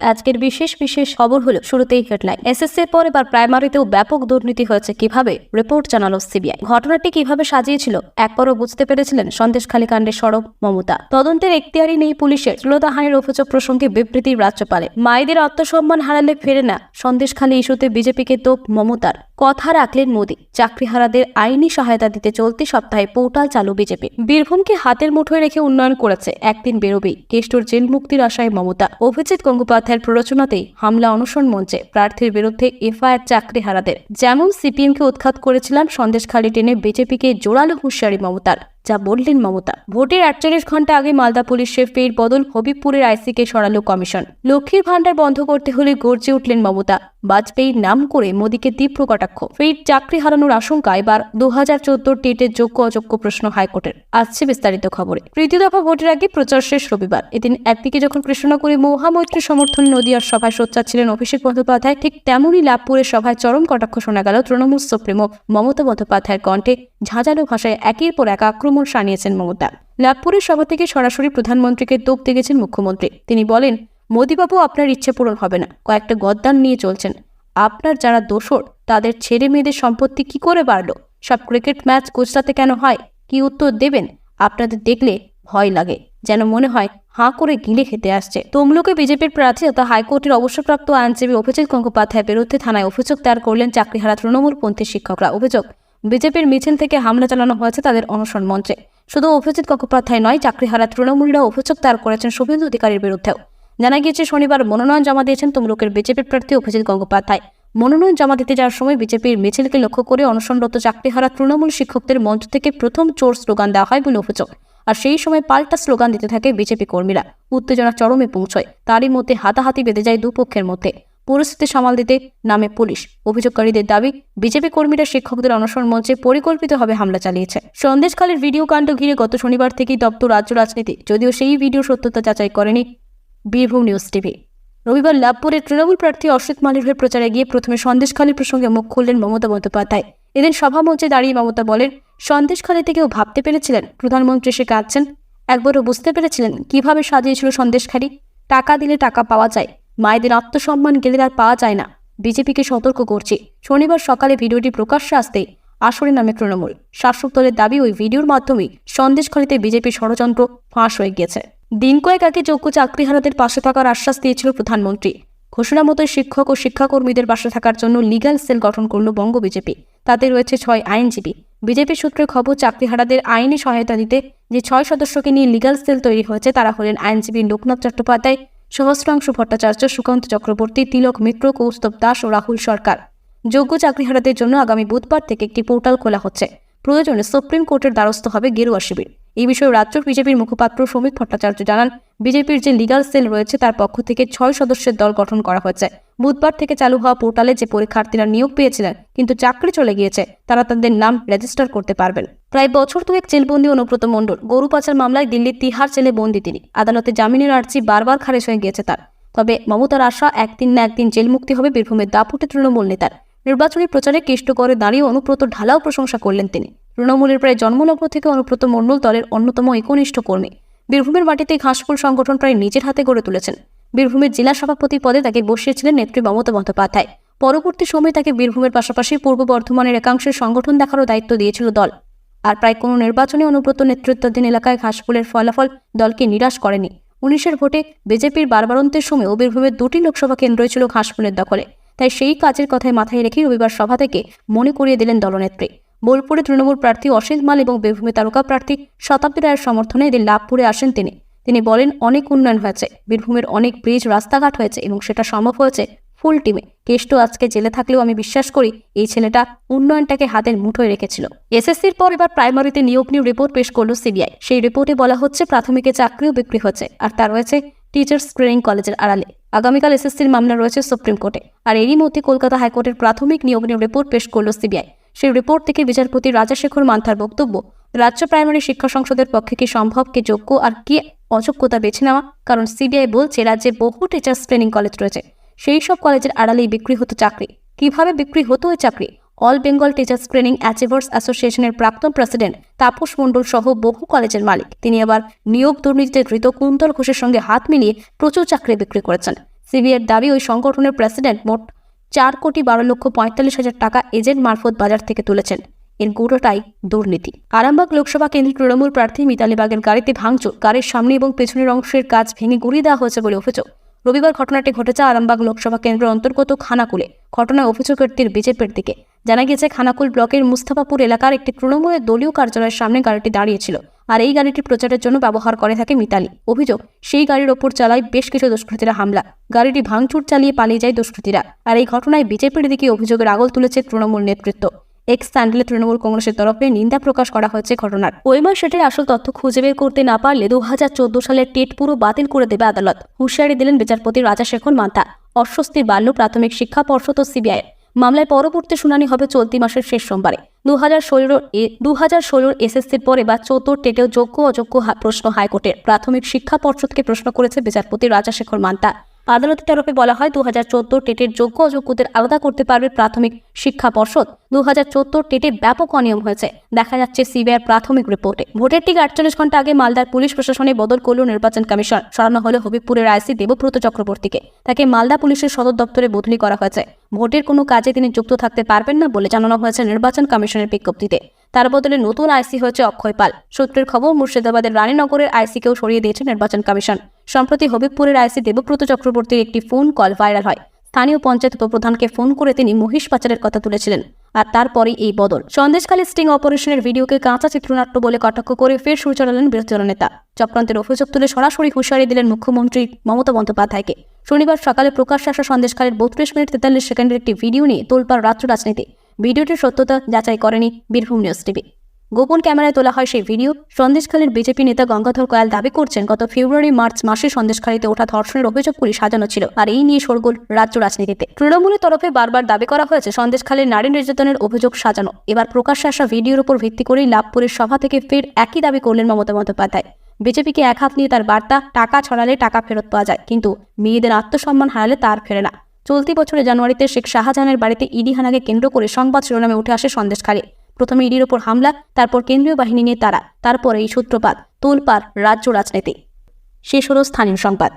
আজকের বিশেষ বিশেষ খবর হলো, শুরুতেই হেডলাইন এসএসসি এর পর এবার প্রাইমারিতেও ব্যাপক দুর্নীতি হয়েছে কীভাবে? রিপোর্ট জানালো সিবিআই ঘটনাটি কীভাবে সাজিয়েছিল একবারও বুঝতে পেরেছিলেন সন্দেশখালী কাণ্ডে সরব মমতা। তদন্তের এখতিয়ারই নেই পুলিশের শ্রোতাহানির অভিযোগ প্রসঙ্গে বিবৃতি রাজ্যপালে মায়েদের আত্মসম্মান হারালে ফেরে না সন্দেশখালী ইস্যুতে বিজেপিকে তোপ মমতার। কথা রাখলেন মোদি। চাকরিহারাদের আইনি সহায়তা দিতে চলতি সপ্তাহে পোর্টাল চালু বিজেপি। বীরভূমকে হাতের মুঠোয় রেখে উন্নয়ন করেছে একদিন বেরোবেই কেষ্টর জেল মুক্তির আশায় মমতা। অভিজিৎ গঙ্গোপাধ্যায়ের প্ররোচনাতেই হামলা অনশন মঞ্চে প্রার্থীর বিরুদ্ধে এফআইআর চাকরিহারাদের। যেমন সিপিএমকে উৎখাত করেছিলাম সন্দেশখালি টেনে বিজেপিকে জোরালো হুঁশিয়ারি মমতার। যা বললেন মমতা। ভোটের আটচল্লিশ ঘণ্টা আগে মালদা পুলিশের ফের বদল হবিবপুরের আইসিকে সরালো কমিশন। লক্ষ্মীর ভান্ডার বন্ধ করতে হলে গর্জে উঠলেন মমতা। বাজপেয়ীর নাম করে মোদীকে তীব্র কটাক্ষ। ফের চাকরি হারানোর আশঙ্কা এবার দু হাজার চোদ্দোর টেটের যোগ্য অযোগ্য প্রশ্ন হাইকোর্টের। আসছে বিস্তারিত খবরে। তৃতীয় দফা ভোটের আগে প্রচার শেষ রবিবার। এদিন একদিকে যখন কৃষ্ণনগরে মহামৈত্রী সমর্থনে নদীয়ার সভায় সোচ্চার ছিলেন অভিষেক বন্দ্যোপাধ্যায়, ঠিক তেমনই লাভপুরের সভায় চরম কটাক্ষ শোনা গেল তৃণমূল সুপ্রিমো মমতা বন্দ্যোপাধ্যায়ের কণ্ঠে। ঝাঁঝালো ভাষায় একের পর এক আক্রমণ সানিয়েছেন মমতা। লাভপুরের সভা থেকে সরাসরি প্রধানমন্ত্রীকে তোপ দিয়েছেন মুখ্যমন্ত্রী। তিনি বলেন, মোদীবাবু, আপনার ইচ্ছে পূরণ হবে না। কয়েকটা গদ্দান নিয়ে চলছেন। আপনার যারা দোসর তাদের ছেলে মেয়েদের সম্পত্তি কি করে বাড়লো? সব ক্রিকেট ম্যাচ গুজরাতে কেন হয়? কি উত্তর দেবেন? আপনাদের দেখলে ভয় লাগে। যেন মনে হয়, হাঁ করে গিলে খেতে আসছে। তমলুকে বিজেপির প্রার্থী তথা হাইকোর্টের অবসরপ্রাপ্ত আইনজীবী অভিজিৎ গঙ্গোপাধ্যায়ের বিরুদ্ধে থানায় অভিযোগ দায়ের করলেন চাকরিহারা তৃণমূলপন্থী শিক্ষকরা। অভিযোগ বিজেপির মিছিল থেকে হামলা চালানো হয়েছে তাদের অনশন মঞ্চে। শুধু অভিজিৎ গঙ্গোপাধ্যায় নয়, চাকরিহারা তৃণমূলীরা অভিযোগ দায়ের করেছেন শুভেন্দু অধিকারীর বিরুদ্ধেও। জানা গিয়েছে, শনিবার মনোনয়ন জমা দিয়েছেন তমলুকের বিজেপির প্রার্থী অভিজিৎ গঙ্গোপাধ্যায়। মনোনয়ন জমা দিতে যাওয়ার সময় বিজেপির মিছিলকে লক্ষ্য করে অনশনরত চাকরিহারা তৃণমূল শিক্ষকদের মঞ্চ থেকে প্রথম চোর স্লোগান দেওয়া হয় বলে অভিযোগ। আর সেই সময় পাল্টা স্লোগান দিতে থাকে বিজেপি কর্মীরা। উত্তেজনা চরমে পৌঁছয়। তারই মধ্যে হাতাহাতি বেঁধে যায় দুপক্ষের মধ্যে। পরিস্থিতি সামাল দিতে নামে পুলিশ। অভিযোগকারীদের দাবি, বিজেপি কর্মীরা শিক্ষকদের অনশন মঞ্চে পরিকল্পিতভাবে হামলা চালিয়েছে। সন্দেশখালীর ভিডিও কাণ্ড ঘিরে গত শনিবার থেকেই দপ্তর রাজ্য রাজনীতি, যদিও সেই ভিডিও সত্যতা যাচাই করেনি বীরভূম নিউজ টিভি। রবিবার লাভপুরের তৃণমূল প্রার্থী অসিত মালির হয়ে প্রচারে গিয়ে প্রথমে সন্দেশখালী প্রসঙ্গে মুখ খুললেন মমতা বন্দ্যোপাধ্যায়। এদিন সভা মঞ্চে দাঁড়িয়ে মমতা বলেন, সন্দেশখালী কেউ ভাবতে পেরেছিলেন প্রধানমন্ত্রী এসে কাঁদছেন? একবারও বুঝতে পেরেছিলেন কীভাবে সাজিয়েছিল সন্দেশখালী? টাকা দিলে টাকা পাওয়া যায়। মায়েদের আত্মসম্মান গেলে আর পাওয়া যায় না। বিজেপিকে সতর্ক করছে। শনিবার সকালে ভিডিওটি প্রকাশ্যে আসতে আসরে নামে তৃণমূল। শাসক দলের দাবি, ওই ভিডিওর মাধ্যমেই সন্দেশখালীতে বিজেপি ষড়যন্ত্র ফাঁস হয়ে গিয়েছে। দিন কয়েক আগে যোগ্য চাকরিহারাদের পাশে থাকার আশ্বাস দিয়েছিল প্রধানমন্ত্রী। ঘোষণা মতো শিক্ষক ও শিক্ষাকর্মীদের পাশে থাকার জন্য লিগ্যাল সেল গঠন করল বঙ্গ বিজেপি। তাতে রয়েছে ছয় আইনজীবী। বিজেপি সূত্রে খবর, চাকরিহারাদের আইনি সহায়তা দিতে যে ছয় সদস্যকে নিয়ে লিগ্যাল সেল তৈরি হয়েছে, তারা হলেন আইনজীবী লোকনাথ চট্টোপাধ্যায় সহস্রাংশু ভট্টাচার্য সুকান্ত চক্রবর্তী, তিলক মিত্র, কৌস্তব দাস ও রাহুল সরকার। যোগ্য চাকরিহারাদের জন্য আগামী বুধবার থেকে একটি পোর্টাল খোলা হচ্ছে। প্রয়োজনে সুপ্রিম কোর্টের দ্বারস্থ হবে গেরুয়া শিবির। এই বিষয়ে রাজ্য বিজেপির মুখপাত্র সমীক ভট্টাচার্য জানান, বিজেপির যে লিগাল সেল রয়েছে তার পক্ষ থেকে ছয় সদস্যের দল গঠন করা হয়েছে। বুধবার থেকে চালু হওয়া পোর্টালে যে পরীক্ষার্থীরা নিয়োগ পেয়েছিলেন, কিন্তু চাকরি চলে গিয়েছে, তারা তাদের নাম রেজিস্টার করতে পারবেন। প্রায় বছর দুয়েক জেলবন্দি অনুব্রত মণ্ডল গরু পাচার মামলায় দিল্লির তিহার জেলে বন্দি তিনি। আদালতে জামিনের আর্জি বারবার খারেজ হয়ে গিয়েছে তার। তবে মমতার আশা একদিন না একদিন জেল মুক্তি হবে বীরভূমের দাপুটে তৃণমূল নেতার। নির্বাচনী প্রচারে কেষ্ট করে দাঁড়িয়ে অনুব্রত ঢালাও প্রশংসা করলেন তিনি। তৃণমূলের প্রায় জন্মলগ্ন থেকে অনুব্রত মণ্ডল দলের অন্যতম একনিষ্ঠ কর্মী। বীরভূমের মাটিতে ঘাসফুল সংগঠন প্রায় নিজের হাতে গড়ে তুলেছেন। বীরভূমের জেলা সভাপতি পদে তাকে বসিয়েছিলেন নেত্রী মমতা বন্দ্যোপাধ্যায়। পরবর্তী সময়ে তাকে বীরভূমের পাশাপাশি পূর্ব বর্ধমানের একাংশের সংগঠন দেখারও দায়িত্ব দিয়েছিল দল। আর প্রায় কোনো নির্বাচনে অনুব্রত নেতৃত্বাধীন এলাকায় ঘাসফুলের ফলাফল দলকে নিরাশ করেনি। উনিশের ভোটে বিজেপির বারবারন্তের সময়ও বীরভূমের দুটি লোকসভা কেন্দ্রই ছিল ঘাসফুলের দখলে। তাই সেই কাজের কথায় মাথায় রেখে রবিবার সভা থেকে মনে করিয়ে দিলেন দলনেত্রী। বোলপুরে তৃণমূল প্রার্থী অসিত মাল এবং বীরভূমে তারকা প্রার্থী শতাব্দী রায়ের সমর্থনে এদের লাভপুরে আসেন তিনি। তিনি বলেন, অনেক উন্নয়ন হয়েছে, বীরভূমের অনেক ব্রিজ, রাস্তাঘাট হয়েছে এবং সেটা সম্ভব হয়েছে ফুল টিমে। কেষ্ট আজকে জেলে থাকলেও আমি বিশ্বাস করি এই ছেলেটা উন্নয়নটাকে হাতের মুঠোয় রেখেছিল। এসএসসির পর এবার প্রাইমারিতে নিয়োগ নিয়ে রিপোর্ট পেশ করল সিবিআই। সেই রিপোর্টে বলা হচ্ছে প্রাথমিকে চাকরিও বিক্রি হচ্ছে আর তা রয়েছে টিচার্স ট্রেনিং কলেজের আড়ালে। আগামীকাল এসএসসির মামলা রয়েছে সুপ্রিম কোর্টে আর এরই মধ্যে কলকাতা হাইকোর্টের প্রাথমিক নিয়োগ নিয়ে রিপোর্ট পেশ করল সিবিআই। সেই রিপোর্ট থেকে বিচারপতি রাজাশেখর মান্থার বক্তব্য, রাজ্য প্রাইমারি শিক্ষা সংসদের পক্ষে কি সম্ভব, কে যোগ্য আর কি অযোগ্যতা বেছে নেওয়া? কারণ সিবিআই বলছে রাজ্যে বহু টিচার্স ট্রেনিং কলেজ রয়েছে। সেই সব কলেজের আড়ালেই বিক্রি হতো চাকরি। কীভাবে বিক্রি হতো ওই চাকরি? All Bengal teachers training achievers অ্যাসোসিয়েশনের প্রাক্তন প্রেসিডেন্ট তাপস মণ্ডল সহ বহু কলেজের মালিক। তিনি আবার নিয়োগ দুর্নীতিতে ধৃত কুন্তল ঘোষের সঙ্গে হাত মিলিয়ে প্রচুর চাকরি বিক্রি করেছেন। সিবিআইয়ের দাবি, ওই সংগঠনের প্রেসিডেন্ট মোট চার কোটি বারো লক্ষ পঁয়তাল্লিশ হাজার টাকা এজেন্ট মারফত বাজার থেকে তুলেছেন। এর গোটাটাই দুর্নীতি। আরামবাগ লোকসভা কেন্দ্রের তৃণমূল প্রার্থী মিতালি বাগের গাড়িতে ভাঙচুর, গাড়ির সামনে এবং পেছনের অংশের কাজ ভেঙে গুড়িয়ে দেওয়া হয়েছে বলে অভিযোগ। রবিবার ঘটনাটি ঘটেছে আরামবাগ লোকসভা কেন্দ্রের অন্তর্গত খানাকুলে। ঘটনায় অভিযোগের তীর বিজেপির দিকে। জানা গিয়েছে, খানাকুল ব্লকের মুস্তাফাপুর এলাকার একটি তৃণমূলের দলীয় কার্যালয়ের সামনে গাড়িটি দাঁড়িয়েছিল আর এই গাড়িটি প্রচারের জন্য ব্যবহার করে থাকে মিতালি। অভিযোগ, সেই গাড়ির ওপর চালায় বেশ কিছু দুষ্কৃতীরা হামলা। গাড়িটি ভাঙচুর চালিয়ে পালিয়ে যায় দুষ্কৃতীরা। আর এই ঘটনায় বিজেপির দিকে অভিযোগের আগল তুলেছে তৃণমূল নেতৃত্ব। এক্স স্যান্ডেলে তৃণমূল কংগ্রেসের তরফে নিন্দা প্রকাশ করা হয়েছে ঘটনার। ওয়েমার সেটের আসল তথ্য খুঁজে বের করতে না পারলে দু হাজার চোদ্দ সালের টেট পুরো বাতিল করে দেবে আদালত, হুঁশিয়ারি দিলেন বিচারপতি রাজাশেখর মান্তা। অস্বস্তি বাড়ল প্রাথমিক শিক্ষা পর্ষদ ও সিবিআই। মামলায় পরবর্তী শুনানি হবে চলতি মাসের শেষ সোমবারে। দু হাজার ষোলোর দু হাজার ষোলোর এসএসসির পরে বা চতুর টেটেও যোগ্য অযোগ্য প্রশ্ন হাইকোর্টের। প্রাথমিক শিক্ষা পর্ষদকে প্রশ্ন করেছে বিচারপতি রাজাশেখর মান্তা। আদালতের তরফে বলা হয় দু হাজার চোদ্দ টেটের যোগ্য অযোগ্যদের আলাদা করতে পারবে প্রাথমিক শিক্ষা পর্ষদ। দু হাজার চোদ্দ টেটে ব্যাপক অনিয়ম হয়েছে। দেখা যাচ্ছে সিবিআইয়ের প্রাথমিক রিপোর্টে। ভোটের ঠিক আটচল্লিশ ঘণ্টা আগে মালদার পুলিশ প্রশাসনে বদল করল নির্বাচন কমিশন। সরানো হলো হবিবপুরের আইসি দেবব্রত চক্রবর্তীকে। তাকে মালদা পুলিশের সদর দপ্তরে বদলি করা হয়েছে। ভোটের কোনো কাজে তিনি যুক্ত থাকতে পারবেন না বলে জানানো হয়েছে নির্বাচন কমিশনের বিজ্ঞপ্তিতে। তার বদলে নতুন আইসি হয়েছে অক্ষয় পাল। সূত্রের খবর, মুর্শিদাবাদের রানীনগরের আইসিকেও সরিয়ে দিয়েছে নির্বাচন কমিশন। সম্প্রতি হবিবপুরের আইসি দেবব্রত চক্রবর্তীর একটি ফোন কল ভাইরাল হয়। স্থানীয় পঞ্চায়েত উপপ্রধানকে ফোন করে তিনি মহিষ পাচারের কথা তুলেছিলেন, আর তারপরেই এই বদল। সন্দেশখালী স্টিং অপারেশনের ভিডিওকে কাঁচা চিত্রনাট্য বলে কটাক্ষ করে ফের সুর চড়ালেন বিরোধী দলনেতা চক্রান্তের অভিযোগ তুলে সরাসরি হুঁশিয়ারি দিলেন মুখ্যমন্ত্রী মমতা বন্দ্যোপাধ্যায়কে। শনিবার সকালে প্রকাশ আসা সন্দেশখালীর বত্রিশ মিনিট তেতাল্লিশ সেকেন্ডের একটি ভিডিও নিয়ে তোলপাড় রাজ্য রাজনীতি। ভিডিওটির সত্যতা যাচাই করেনি বীরভূম নিউজ টিভি। গোপন ক্যামেরায় তোলা হয় সেই ভিডিও। সন্দেশখালীর বিজেপি নেতা গঙ্গাধর কয়াল দাবি করছেন, গত ফেব্রুয়ারি মার্চ মাসে সন্দেশখালীতে ওঠা ধর্ষণের অভিযোগগুলি সাজানো ছিল। আর এই নিয়ে শোরগোল রাজ্য রাজনীতিতে। তৃণমূলের তরফে বারবার দাবি করা হয়েছে, সন্দেশখালীর নারী নির্যাতনের অভিযোগ সাজানো। এবার প্রকাশ্যে আসা ভিডিওর উপর ভিত্তি করেই লাভপুরের সভা থেকে ফের একই দাবি করলেন মমতা বন্দ্যোপাধ্যায়। বিজেপিকে এক হাত নিয়ে তার বার্তা, টাকা ছড়ালে টাকা ফেরত পাওয়া যায়, কিন্তু মেয়েদের আত্মসম্মান হারালে তার ফেরে না। চলতি বছরের জানুয়ারিতে শেখ শাহজাহানের বাড়িতে ইডি হানাকে কেন্দ্র করে সংবাদ শিরোনামে উঠে আসে সন্দেশখালী। প্রথমে ইডির ওপর হামলা, তারপর কেন্দ্রীয় বাহিনী নিয়ে তারা, তারপর এই সূত্রপাত, তোলপাড়, রাজ্য রাজনীতি। শেষ হল স্থানীয় সংবাদ।